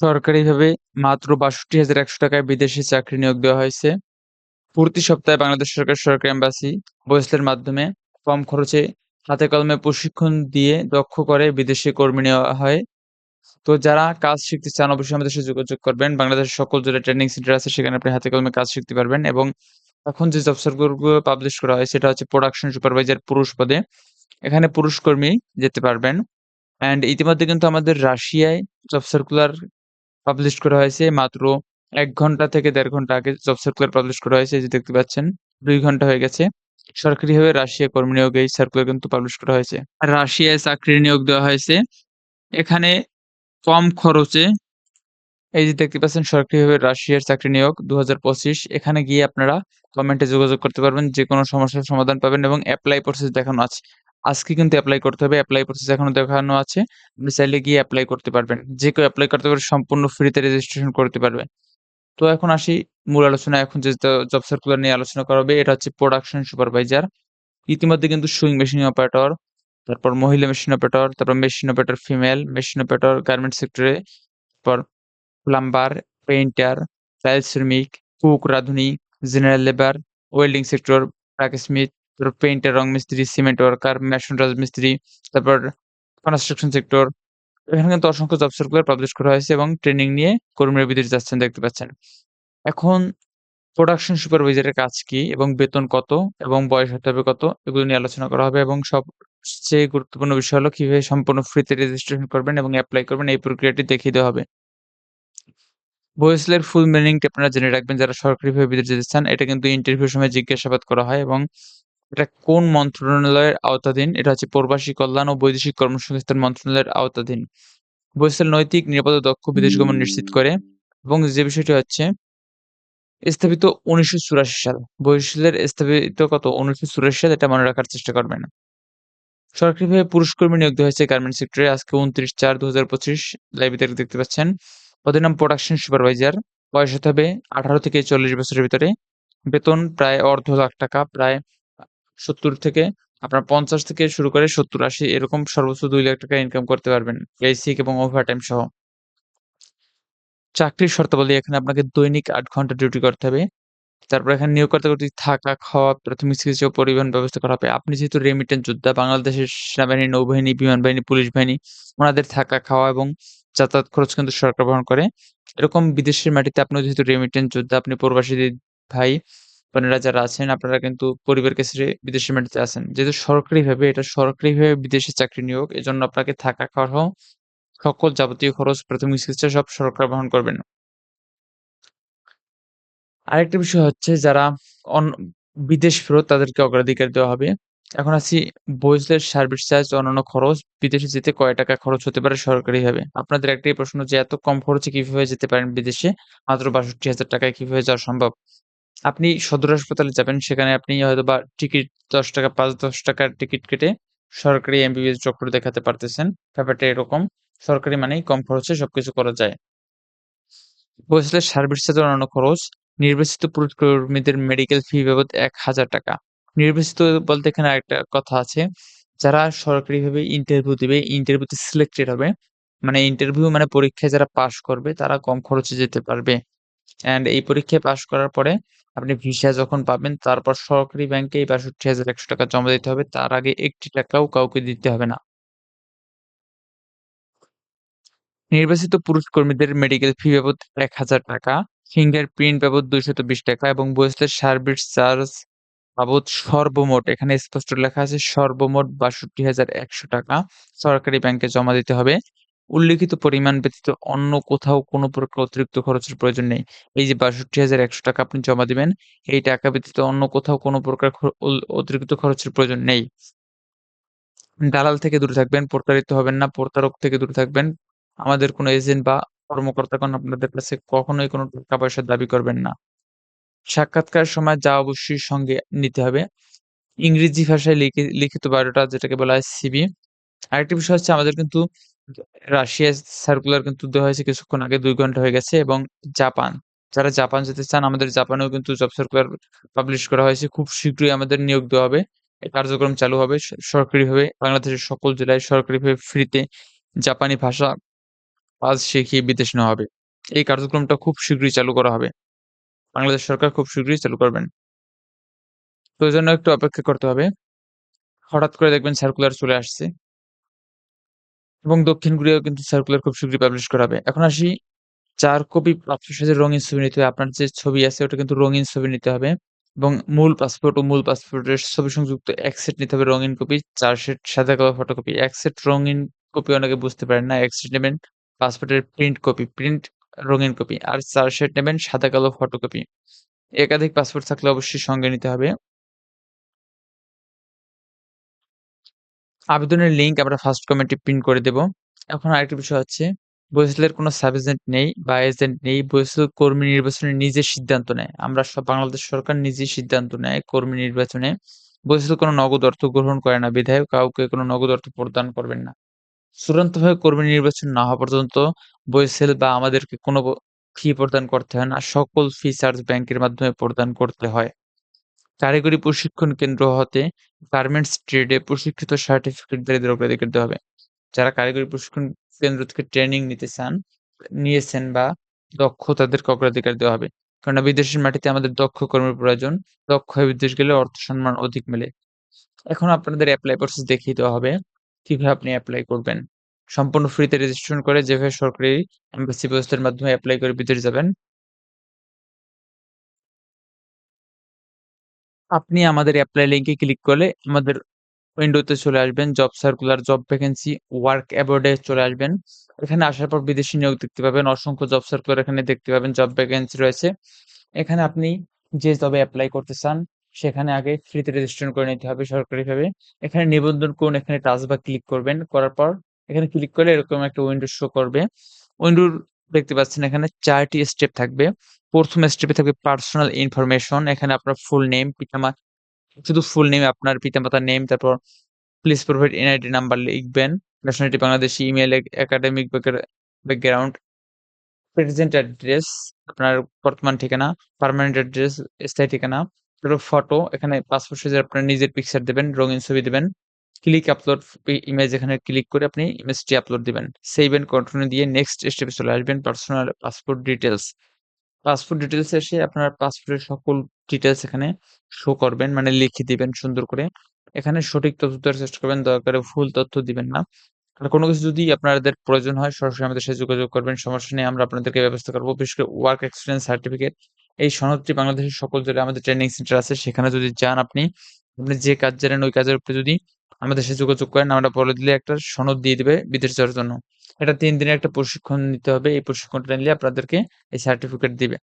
সরকারিভাবে মাত্র ৬২,১০০ টাকায় বিদেশি চাকরি নিয়োগ দেওয়া হয়েছে। প্রতি সপ্তাহে বাংলাদেশ সরকার সরকারি এম্বাসি বয়েসের মাধ্যমে কম খরচে হাতে কলমে প্রশিক্ষণ দিয়ে দক্ষ করে বিদেশি কর্মী নেওয়া হয়। তো যারা কাজ শিখতে চান অবশ্যই আমাদের সাথে যোগাযোগ করবেন। বাংলাদেশের সকল জেলায় ট্রেনিং সেন্টার আছে সেখানে আপনি হাতে কলমে কাজ শিখতে পারবেন এবং এখন যে জব সার্কুলারগুলো পাবলিশ করা হয় সেটা হচ্ছে প্রোডাকশন সুপারভাইজার পুরুষ পদে। এখানে পুরুষ কর্মী যেতে পারবেন। অ্যান্ড ইতিমধ্যে কিন্তু আমাদের রাশিয়ায় জব সার্কুলার পাবলিশ করা হয়েছে মাত্র এক ঘণ্টা থেকে দেড় ঘণ্টা আগে জব সার্কুলার পাবলিশ করা হয়েছে যে দেখতে পাচ্ছেন, দুই ঘণ্টা হয়ে গেছে। সরকারিভাবে রাশিয়া কর্মী নিয়োগ এই সার্কুলার কিন্তু পাবলিশ করা হয়েছে। রাশিয়ায় চাকরি নিয়োগ দেওয়া হয়েছে। এখানে কম খরচে, এই যে দেখতে পাচ্ছেন, সরকারিভাবে রাশিয়ার চাকরি নিয়োগ ২০২৫ এখানে গিয়ে আপনারা কমেন্টে যোগাযোগ করতে পারবেন। যেকোনো সমস্যার সমাধান পাবেন এবং অ্যাপ্লাই প্রসেস দেখানো আছে। আজকে কিন্তু অ্যাপ্লাই করতে হবে। অ্যাপ্লাই প্রসেস এখনও দেখানো আছে। আপনি চাইলে গিয়ে অ্যাপ্লাই করতে পারবেন। যে কেউ অ্যাপ্লাই করতে পারবে সম্পূর্ণ ফ্রিতে রেজিস্ট্রেশন করতে পারবে। তো এখন আসি মূল আলোচনা এখন যে জব সার্কুলার নিয়ে আলোচনা করা হবে এটা হচ্ছে প্রোডাকশন সুপারভাইজার। ইতিমধ্যে কিন্তু সুইং মেশিন অপারেটর, তারপর মহিলা মেশিন অপারেটর, তারপর machine operator female, machine operator garment সেক্টরে, তারপর প্লাম্বার, পেইন্টার, টাইলস শ্রমিক, কুক, রাঁধুনি, general labour, welding sector, smith, তারপর পেইন্টার, রং মিস্ত্রি, সিমেন্ট ওয়ার্কার, মেশন রাজমিস্ত্রি, তারপর কনস্ট্রাকশন সেক্টর। এখানে কিন্তু অসংখ্য জব সার্কুলার পাবলিশ করা হয়েছে এবং ট্রেনিং নিয়ে কর্মীরা বিদেশ যাচ্ছেন দেখতে পাচ্ছেন। এখন প্রোডাকশন সুপারভাইজারের কাজ কি এবং বেতন কত এবং বয়স হতে হবে কত এগুলো নিয়ে আলোচনা করা হবে এবং সবচেয়ে গুরুত্বপূর্ণ বিষয় হলো কীভাবে সম্পূর্ণ ফ্রিতে রেজিস্ট্রেশন করবেন এবং অ্যাপ্লাই করবেন এই প্রক্রিয়াটি দেখিয়ে দেওয়া হবে। ভয়েসলের ফুল মিনিংটা আপনারা জেনে রাখবেন যারা সরকারিভাবে বিদেশ যেতে চান। এটা কিন্তু ইন্টারভিউর সময় জিজ্ঞাসাবাদ করা হয় এবং এটা কোন মন্ত্রণালয়ের আওতাধীন? এটা হচ্ছে প্রবাসী কল্যাণ ও বৈদেশিক কর্মসংস্থান মন্ত্রণালয়ের আওতাধীন। ভয়েসেল নৈতিক, নিরাপদ দক্ষ বিদেশ গমন নিশ্চিত করে এবং যে বিষয়টি হচ্ছে স্থাপিত ১৯৮৪ সাল। বরিশালের স্থাপিত কত? ১৯৮৪ সাল এটা মনে রাখার চেষ্টা করবেন। সরকারিভাবে পুরুষ কর্মী নিয়োগ দেওয়া হয়েছে গার্মেন্ট সেক্টরে আজকে ২৯/৪/২০২৫ লাইভে দেখতে পাচ্ছেন। পদের নাম প্রোডাকশন সুপারভাইজার। বয়স হতে হবে ১৮ থেকে ৪০ বছরের ভিতরে। বেতন প্রায় অর্ধ লাখ টাকা, প্রায় ৭০ থেকে আপনার ৫০ থেকে শুরু করে ৭০-৮০ এরকম সর্বোচ্চ দুই লাখ টাকা ইনকাম করতে পারবেন। বেসিক এবং ওভারটাইম সহ। চাকরির শর্তাবলী এখানে আপনাকে দৈনিক আট ঘণ্টা ডিউটি করতে হবে। তারপর এখানে নিয়োগ নিয়োগকর্তা কর্তৃক থাকা, খাওয়া, প্রাথমিক চিকিৎসা পরিবহন ব্যবস্থা করা হবে। আপনি যেহেতু রেমিটেন্স যোদ্ধা, বাংলাদেশের সেনাবাহিনী, নৌবাহিনী, বিমান বাহিনী, পুলিশ বাহিনী ওনাদের থাকা, খাওয়া এবং যাতায়াত খরচ কিন্তু সরকার বহন করে। এরকম বিদেশের মাটিতে আপনিও যেহেতু রেমিটেন্স যোদ্ধা, আপনি প্রবাসী ভাই বোনেরা যারা আছেন আপনারা কিন্তু পরিবারকে ছেড়ে বিদেশের মাটিতে আছেন। যেহেতু সরকারিভাবে এটা সরকারিভাবে বিদেশে চাকরি নিয়োগ এজন্য আপনাকে থাকা খাওয়া সকল যাবতীয় খরচ, প্রাথমিক চিকিৎসা সব সরকার বহন করবেন। আরেকটা বিষয় হচ্ছে যারা বিদেশ ফেরত তাদেরকে অগ্রাধিকার দেওয়া হবে। এখন আসি বইসের সার্ভিস চার্জ অন্যান্য খরচ বিদেশে যেতে কয় টাকা খরচ হতে পারে সরকারিভাবে? আপনাদের একটাই প্রশ্ন যে এত কম খরচে কীভাবে যেতে পারেন বিদেশে? মাত্র ৬২,০০০ টাকায় কীভাবে যাওয়া সম্ভব? আপনি সদর হাসপাতালে যাবেন সেখানে আপনি হয়তো বা টিকিট ৳১০ ৳৫-১০ টাকার টিকিট কেটে সরকারি এমবিবিএস ডক্টর দেখাতে পারতেছেন। ব্যাপারটা এরকম। সরকারি মানেই কম খরচে সবকিছু করা যায়। বইসেলের সার্ভিস চার্জ অন্যান্য খরচ নির্বাচিত পুরুষ কর্মীদের মেডিকেল ফি বাবদ ৳১,০০০ নির্বাচিত বলতে এখানে আরেকটা কথা আছে। যারা সরকারিভাবে ইন্টারভিউ দিবে, ইন্টারভিউতে সিলেক্টেড হবে। মানে ইন্টারভিউ মানে পরীক্ষায় যারা পাস করবে তারা কম খরচে যেতে পারবে। অ্যান্ড এই পরীক্ষায় পাস করার পরে আপনি ভিসা যখন পাবেন তারপর সরকারি ব্যাংকে এই ৳৬২,১০০ জমা দিতে হবে। তার আগে একটি টাকাও কাউকে দিতে হবে না। নির্বাচিত পুরুষ কর্মীদের মেডিকেল ফি বাবদ ৳১,০০০ ফিঙ্গারপ্রিন্ট বাবদ ৳২২০ এবং বইসেলের সার্ভিস চার্জ বাবদ সর্বমোট এখানে স্পষ্ট লেখা আছে সর্বমোট ৳৬২,১০০ সরকারি ব্যাংকে জমা দিতে হবে। উল্লিখিত পরিমাণ ব্যতীত অন্য কোথাও কোনো প্রকার অতিরিক্ত খরচের প্রয়োজন নেই। এই যে ৳৬২,১০০ আপনি জমা দিবেন, এই টাকা ব্যতীত অন্য কোথাও কোনো প্রকার অতিরিক্ত খরচের প্রয়োজন নেই। দালাল থেকে দূরে থাকবেন, প্রতারিত হবেন না, প্রতারক থেকে দূরে থাকবেন। আমাদের কোনো এজেন্ট বা কর্মকর্তাগণ আপনাদের কাছে কখনোই কোনো টাকা পয়সা দাবি করবেন না। সাক্ষাৎকার সময় যা অবশ্যই সঙ্গে নিতে হবে। ইংরেজি ভাষায় লিখি লিখিত বায়োডাটা যেটাকে বলা হয় সিভি। আরেকটি বিষয় হচ্ছে আমাদের কিন্তু রাশিয়ার সার্কুলার কিন্তু দেওয়া হয়েছে কিছুক্ষণ আগে, দুই ঘণ্টা হয়ে গেছে এবং জাপান। যারা জাপান যেতে চান, আমাদের জাপানেও কিন্তু জব সার্কুলার পাবলিশ করা হয়েছে। খুব শীঘ্রই আমাদের নিয়োগ দেওয়া হবে। কার্যক্রম চালু হবে সরকারিভাবে বাংলাদেশের সকল জেলায় সরকারিভাবে ফ্রিতে জাপানি ভাষা কাজ শিখিয়ে বিদেশ নেওয়া হবে। এই কার্যক্রমটা খুব শীঘ্রই চালু করা হবে। বাংলাদেশ সরকার খুব শীঘ্রই চালু করবেন। তো জন্য একটু অপেক্ষা করতে হবে। হঠাৎ করে দেখবেন সার্কুলার চলে আসছে। এবং দক্ষিণ কোরিয়াও কিন্তু সার্কুলার খুব শীঘ্রই পাবলিশ করা হবে। এখন আসি চার কপি পাসপোর্ট সাইজের রঙিন ছবি নিতে হবে। আপনার যে ছবি আছে ওটা কিন্তু রঙিন ছবি নিতে হবে এবং মূল পাসপোর্ট ও মূল পাসপোর্টের ছবি সংযুক্ত এক সেট নিতে হবে রঙিন কপি, চার সেট সাদা কালো ফটোকপি। এক সেট রঙিন কপি অনেকে বুঝতে পারেন না। এক সেট নেবেন পাসপোর্টের প্রিন্ট কপি, প্রিন্ট রঙিন কপি। আর চার সেট নেবেন সাদা কালো ফটোকপি। একাধিক পাসপোর্ট থাকলে অবশ্যই সঙ্গে নিতে হবে। আবেদনের লিঙ্ক আমরা ফার্স্ট কমেন্টে পিন করে দেব। এখন আরেকটা বিষয় হচ্ছে বরিশালের কোনো সাব এজেন্ট নেই বা এজেন্ট নেই। বরিশাল কর্মী নির্বাচনে নিজে সিদ্ধান্ত নেয়। আমরা সব, বাংলাদেশ সরকার নিজেই সিদ্ধান্ত নেয় কর্মী নির্বাচনে। বরিশাল কোনো নগদ অর্থ গ্রহণ করে না, বিধায়ক কাউকে কোনো নগদ অর্থ প্রদান করবেন না। চূড়ান্তভাবে কর্মী নির্বাচন না হওয়া পর্যন্ত বরিশাল বা আমাদেরকে কোনো ফি প্রদান করতে হয় না। সকল ফি চার্জ ব্যাংকের মাধ্যমে প্রদান করতে হয়। কারিগরি প্রশিক্ষণ কেন্দ্র হতে গার্মেন্টস ট্রেডে প্রশিক্ষিত সার্টিফিকেটধারীদের অগ্রাধিকার দেওয়া হবে। যারা কারিগরি প্রশিক্ষণ কেন্দ্র থেকে ট্রেনিং নিতে চান, নিয়েছেন বা দক্ষ তাদেরকে অগ্রাধিকার দেওয়া হবে। কেননা বিদেশের মাটিতে আমাদের দক্ষ কর্মীর প্রয়োজন। দক্ষ হয়ে বিদেশ গেলে অর্থ সম্মান অধিক মেলে। এখন আপনাদের অ্যাপ্লাই প্রসেস দেখিয়ে দেওয়া হবে। কীভাবে আপনি অ্যাপ্লাই করবেন। সম্পূর্ণ ফ্রিতে রেজিস্ট্রেশন করে যেভাবে সরকারি এমবাসি ব্যবস্থার মাধ্যমে অ্যাপ্লাই করে বিদেশ যাবেন আপনি আমাদের অ্যাপ্লাই লিংকে ক্লিক করলে আমাদের উইন্ডোতে চলে আসবেন। Job circular, job vacancy, work about এ চলে আসবেন। এখানে আসার পর বিদেশি নিয়োগ দেখতে পাবেন। অসংখ্য জব সার্কুলার এখানে দেখতে পাবেন। জব ভ্যাকেন্সি রয়েছে। এখানে আপনি যে জবে অ্যাপ্লাই করতে চান সেখানে আগে ফ্রিতে রেজিস্ট্রেশন করে নিতে হবে সরকারিভাবে। এখানে নিবন্ধন করুন, এখানে টাচ বা ক্লিক করবেন। করার পর এখানে ক্লিক করলে এরকম একটা উইন্ডো শো করবে। উইন্ডোর দেখতে পাচ্ছেন এখানে চারটি স্টেপ থাকবে। ১ম স্টেপে থাকবে পার্সোনাল ইনফরমেশন। এখানে আপনার ফুল নেম, পিতামা শুধু ফুল নেম আপনার পিতামাতার নেম, তারপর প্লিজ প্রোভাইড এনআইডি নাম্বার লিখবেন। Nationality Bangladeshi, email academic background, present address, আপনার বর্তমান ঠিকানা, পার্মানেন্ট অ্যাড্রেস, স্থায়ী ঠিকানা, তারপর ফটো, এখানে পাসপোর্ট সাইজের আপনার নিজের পিকচার দেবেন, রঙিন ছবি দিবেন। ক্লিক আপলোড ইমেজ এখানে ক্লিক করে আপনি ইমেজটি আপলোড দিবেন। সেভ এন্ড কন্টিনিউ দিয়ে নেক্সট স্টেপে চলে আসবেন personal passport details passport details এসে আপনার পাসপোর্টের সকল ডিটেলস এখানে শো করবেন মানে লিখে দিবেন সুন্দর করে। এখানে সঠিক তথ্য দেওয়ার চেষ্টা করবেন, দয়া করে ভুল তথ্য দিবেন না। আর কোনো কিছু যদি আপনাদের প্রয়োজন হয় সরাসরি আমাদের সাথে যোগাযোগ করবেন। সমস্যা নিয়ে আমরা আপনাদেরকে ব্যবস্থা করব বিশেষ করে ওয়ার্ক এক্সপেরিয়েন্স সার্টিফিকেট এই সনদটি বাংলাদেশের সকল জেলায় আমাদের ট্রেনিং সেন্টার আছে সেখানে যদি যান আপনি, আপনি যে কাজ জানেন ওই কাজের উপরে যদি আমাদের সাথে যোগাযোগ করেন আমরা বলে দিলে একটা সনদ দিয়ে দেবে বিদেশ যাওয়ার জন্য। এটা তিন দিনের একটা প্রশিক্ষণ নিতে হবে। এই প্রশিক্ষণটা নিলে আপনাদেরকে এই সার্টিফিকেট দিবে।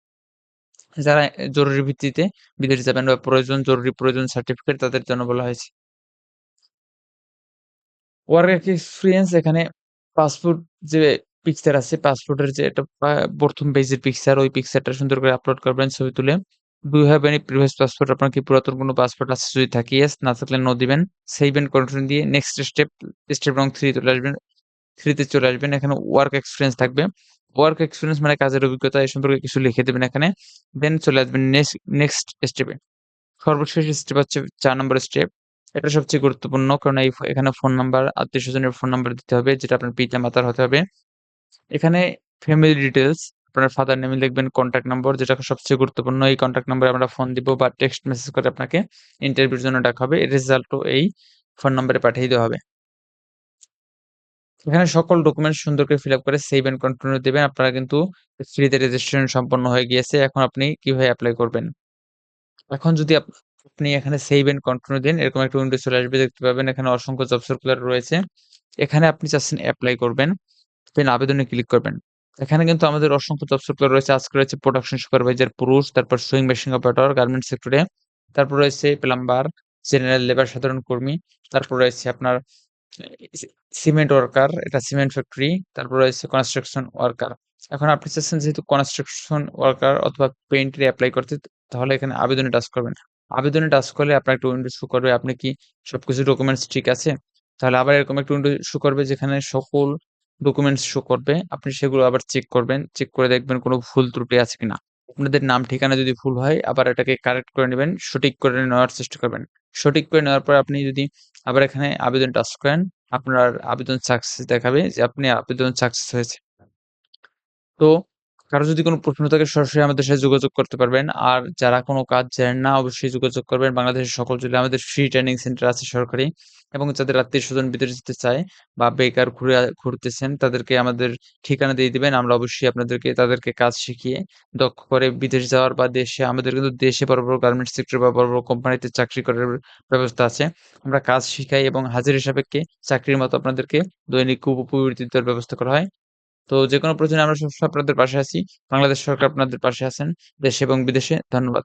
যারা জরুরি ভিত্তিতে বিদেশ যাবেন বা প্রয়োজন জরুরি প্রয়োজন সার্টিফিকেট তাদের জন্য বলা হয়েছে। ওয়ার্ক এক্সপিরিয়েন্স এখানে পাসপোর্ট যে পিকচার আছে, পাসপোর্টের যে একটা প্রথম পেজের পিকচার ওই পিকচারটা সুন্দর করে আপলোড করবেন ছবি তুলে। Do have any previous passport? আপনার কি পুরাতন কোনো পাসপোর্ট আছে? যদি থাকে ইয়েস, না থাকলে নো দিবেন। সেভ এন্ড কন্টিনিউ দিয়ে নেক্সট স্টেপ, স্টেপ নং থ্রি চলে আসবেন। 3 তে চলে আসবেন। এখানে ওয়ার্ক এক্সপিরিয়েন্স থাকবে। ওয়ার্ক এক্সপিরিয়েন্স মানে কাজের অভিজ্ঞতা এই সম্পর্কে কিছু লিখে দেবেন এখানে। দেন চলে আসবেন নেক্সট স্টেপে। সর্বশেষ স্টেপ হচ্ছে চার নম্বর স্টেপ। এটা সবচেয়ে গুরুত্বপূর্ণ কারণ এই এখানে ফোন নাম্বার, আত্মীয় স্বজনের ফোন নাম্বার দিতে হবে যেটা আপনার পিতা-মাতার হতে হবে। এখানে ফ্যামিলি ডিটেইলস আপনার ফাদার নেমে লিখবেন কনট্যাক্ট নম্বর যেটা সবচেয়ে গুরুত্বপূর্ণ। এই কনট্যাক্ট নম্বরে আমরা ফোন দিব বা টেক্সট মেসেজ করে আপনাকে ইন্টারভিউর জন্য ডাকা হবে। এর রেজাল্টও এই ফোন নম্বরে পাঠিয়ে দেওয়া হবে। এখানে সকল ডকুমেন্টস সুন্দর করে ফিল আপ করে সেভ এন্ড কন্টিনিউ দেবেন আপনারা কিন্তু ফ্রিতে রেজিস্ট্রেশন সম্পন্ন হয়ে গিয়েছে। এখন আপনি কীভাবে অ্যাপ্লাই করবেন? এখন যদি আপনি এখানে সেভ এন্ড কন্টিনিউ দেন, এরকম একটা উইন্ডো চলে আসবে, দেখতে পাবেন এখানে অসংখ্য জব সার্কুলার রয়েছে। এখানে আপনি চাচ্ছেন অ্যাপ্লাই করবেন। দেন আবেদনে ক্লিক করবেন। এখানে কিন্তু আমাদের অসংখ্য জব সার্কুলার রয়েছে। আজকে রয়েছে প্রোডাকশন সুপারভাইজার পুরুষ, তারপর সুইং মেশিন অপারেটর গার্মেন্টস সেক্টরে, তারপর রয়েছে প্লাম্বার, জেনারেল লেবার সাধারণ কর্মী, তারপর রয়েছে আপনার সিমেন্ট ওয়ার্কার, এটা সিমেন্ট ফ্যাক্টরি, তারপর রয়েছে কনস্ট্রাকশন ওয়ার্কার। এখন আপনি চাচ্ছেন যেহেতু কনস্ট্রাকশন ওয়ার্কার অথবা পেইন্টার অ্যাপ্লাই করতে তাহলে এখানে আবেদনে টাচ করবেন। আবেদনে টাচ করলে আপনার একটা উইন্ডো শো করবে আপনি কি সবকিছু ডকুমেন্টস ঠিক আছে? তাহলে আবার এরকম একটা উইন্ডো শো করবে যেখানে সকল ডকুমেন্টস শো করবে। আপনি সেগুলো আবার চেক করবেন। চেক করে দেখবেন কোনো ভুল ত্রুটি আছে কিনা। আপনাদের নাম ঠিকানা যদি ভুল হয় আবার এটাকে কারেক্ট করে নেবেন সঠিক করে নেওয়ার চেষ্টা করবেন। সঠিক করে নেওয়ার পর আপনি যদি আবার এখানে আবেদন টাচ করেন, আপনার আবেদন সাকসেস দেখাবে যে আপনি আবেদন সাকসেস হয়েছে। তো কারও যদি কোনো প্রশ্ন থাকে সরাসরি আমাদের সাথে যোগাযোগ করতে পারবেন। আর যারা কোনো কাজ জানেন না অবশ্যই যোগাযোগ করবেন। বাংলাদেশের সকল জেলায় আমাদের ফ্রি ট্রেনিং সেন্টার আছে সরকারি এবং যাদের আত্মীয় স্বজন বিদেশ যেতে চায় বা বেকার ঘুরে ঘুরতেছেন তাদেরকে আমাদের ঠিকানা দিয়ে দিবেন। আমরা অবশ্যই আপনাদেরকে তাদেরকে কাজ শিখিয়ে দক্ষ করে বিদেশ যাওয়ার বা দেশে আমাদের কিন্তু দেশে বড়, বড় গার্মেন্টস সেক্টর বা বড়, বড় কোম্পানিতে চাকরি করার ব্যবস্থা আছে। আমরা কাজ শিখাই এবং হাজিরা সাপেক্ষে চাকরির মতো আপনাদেরকে দৈনিক দেওয়ার ব্যবস্থা করা হয়। তো যে কোনো প্রয়োজনে আমরা সবসময় আপনাদের পাশে আছি। বাংলাদেশ সরকার আপনাদের পাশে আছেন দেশে এবং বিদেশে। ধন্যবাদ।